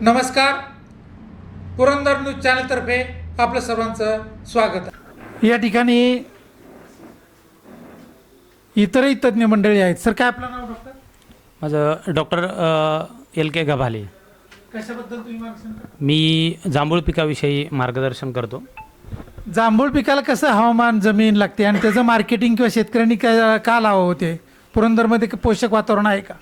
नमस्कार. पुरंदर न्यूज चॅनलतर्फे आपलं सर्वांचं स्वागत. आहे या ठिकाणी इतरही तज्ज्ञ मंडळी आहेत. सर काय आपलं नाव डॉक्टर? माझं डॉक्टर एल के गभाले. कशाबद्दल तुम्ही मार्गदर्शन करता? मी जांभूळ पिकाविषयी मार्गदर्शन करतो. जांभूळ पिकाला कसं हवामान जमीन लागते आणि त्याचं मार्केटिंग किंवा शेतकऱ्यांनी काय का लावावं होते पुरंदरमध्ये क- पोषक वातावरण आहे का?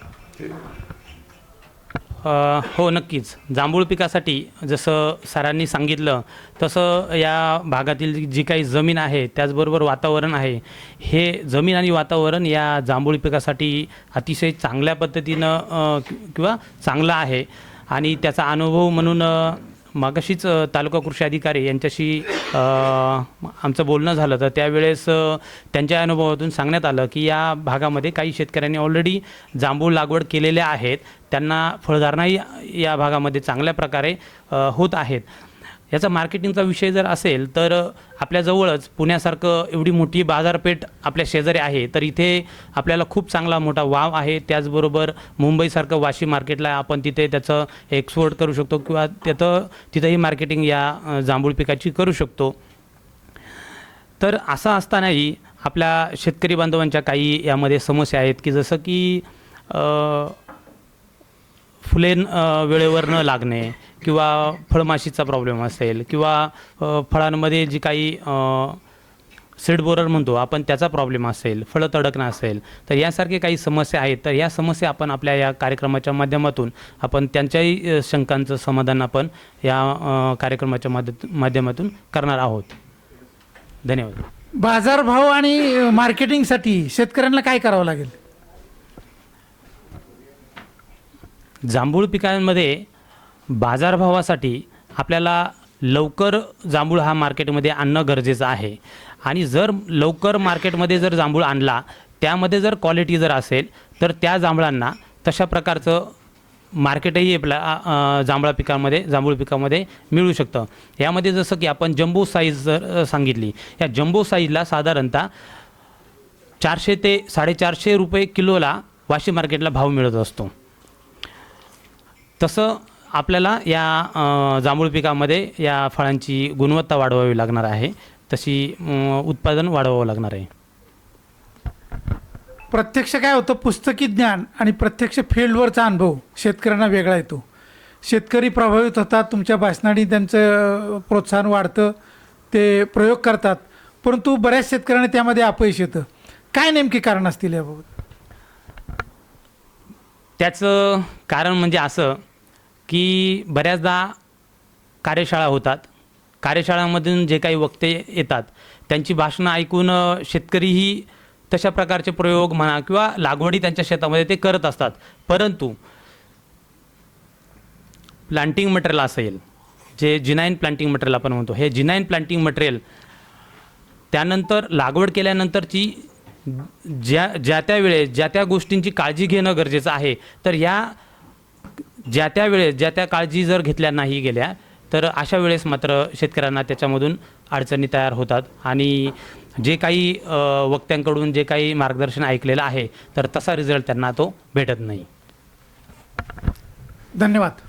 हो नक्कीच. जांभूळ पिकासाठी जसं सरांनी सांगितलं तसं या भागातील जी काही जमीन आहे त्याचबरोबर वातावरण आहे हे जमीन आणि वातावरण या जांभूळ पिकासाठी अतिशय चांगल्या पद्धतीनं किंवा चांगलं आहे. आणि त्याचा अनुभव म्हणून मागाशीच तालुका कृषी अधिकारी यांच्याशी आमचं बोलणं झालं. तर त्यावेळेस त्यांच्या अनुभवातून सांगण्यात आलं की या भागामध्ये काही शेतकऱ्यांनी ऑलरेडी जांभूळ लागवड केलेल्या आहेत. त्यांना फळधारणाही या भागामध्ये चांगल्या प्रकारे होत आहेत. याचा मार्केटिंगचा विषय जर असेल तर आपल्याजवळच पुण्यासारखं एवढी मोठी बाजारपेठ आपल्या शेजारी आहे तर इथे आपल्याला खूप चांगला मोठा वाव आहे. त्याचबरोबर मुंबईसारखं वाशी मार्केटला आपण तिथे त्याचं एक्सपोर्ट करू शकतो किंवा त्याचं तिथंही मार्केटिंग या जांभूळ पिकाची करू शकतो. तर असं असतानाही आपल्या शेतकरी बांधवांच्या काही यामध्ये समस्या आहेत की जसं की फुले वेळेवर न लागणे किंवा फळमाशीचा प्रॉब्लेम असेल किंवा फळांमध्ये जी काही सीड बोरर म्हणतो आपण त्याचा प्रॉब्लेम असेल फळं तडकणं असेल तर यासारखे काही समस्या आहेत. तर या समस्या आपण आपल्या या कार्यक्रमाच्या माध्यमातून आपण त्यांच्याही शंकांचं समाधान आपण या कार्यक्रमाच्या माध्य माध्यमातून करणार आहोत. धन्यवाद. बाजारभाव आणि मार्केटिंगसाठी शेतकऱ्यांना काय करावं लागेल? जांभूळ पिकांमध्ये बाजारभावासाठी आपल्याला लवकर जांभूळ हा मार्केटमध्ये आणणं गरजेचं आहे. आणि जर लवकर मार्केटमध्ये जर जांभूळ आणला त्यामध्ये जर क्वालिटी जर असेल तर त्या जांभळांना तशा प्रकारचं मार्केटही आपल्या जांभळा पिकामध्ये जांभूळ पिकामध्ये मिळू शकतं. यामध्ये जसं की आपण जम्बो साईज जर सांगितली या जम्बो साईजला साधारणतः चारशे ते साडेचारशे रुपये किलोला वाशी मार्केटला भाव मिळत असतो. तसं आपल्याला या जांभूळ पिकामध्ये या फळांची गुणवत्ता वाढवावी लागणार आहे. तशी उत्पादन वाढवावं लागणार आहे. प्रत्यक्ष काय होतं पुस्तकी ज्ञान आणि प्रत्यक्ष फील्डवरचा अनुभव शेतकऱ्यांना वेगळा येतो. शेतकरी प्रभावित होतात तुमच्या भाषणाने त्यांचं प्रोत्साहन वाढतं ते प्रयोग करतात. परंतु बऱ्याच शेतकऱ्यांना त्यामध्ये अपयश येतं. काय नेमकी कारण असतील याबाबत? त्याचं कारण म्हणजे असं की बऱ्याचदा कार्यशाळा होतात. कार्यशाळांमधून जे काही वक्ते येतात त्यांची भाषणं ऐकून शेतकरीही तशा प्रकारचे प्रयोग म्हणा किंवा लागवडी त्यांच्या शेतामध्ये ते करत असतात. परंतु प्लांटिंग मटेरियल असेल जे जिनाईन प्लांटिंग मटेरियल आपण म्हणतो हे जिनाईन प्लांटिंग मटेरियल त्यानंतर लागवड केल्यानंतरची ज्या ज्या त्या वेळेस ज्या त्या गोष्टींची काळजी घेणं गरजेचं आहे तर या ज्या त्या वेळेस ज्या त्या काळजी जर घेतल्या नाही गेल्या तर अशा वेळेस मात्र शेतकऱ्यांना त्याच्यामधून अडचणी तयार होतात. आणि जे काही वक्त्यांकडून जे काही मार्गदर्शन ऐकलेलं आहे तर तसा रिझल्ट त्यांना तो भेटत नाही. धन्यवाद.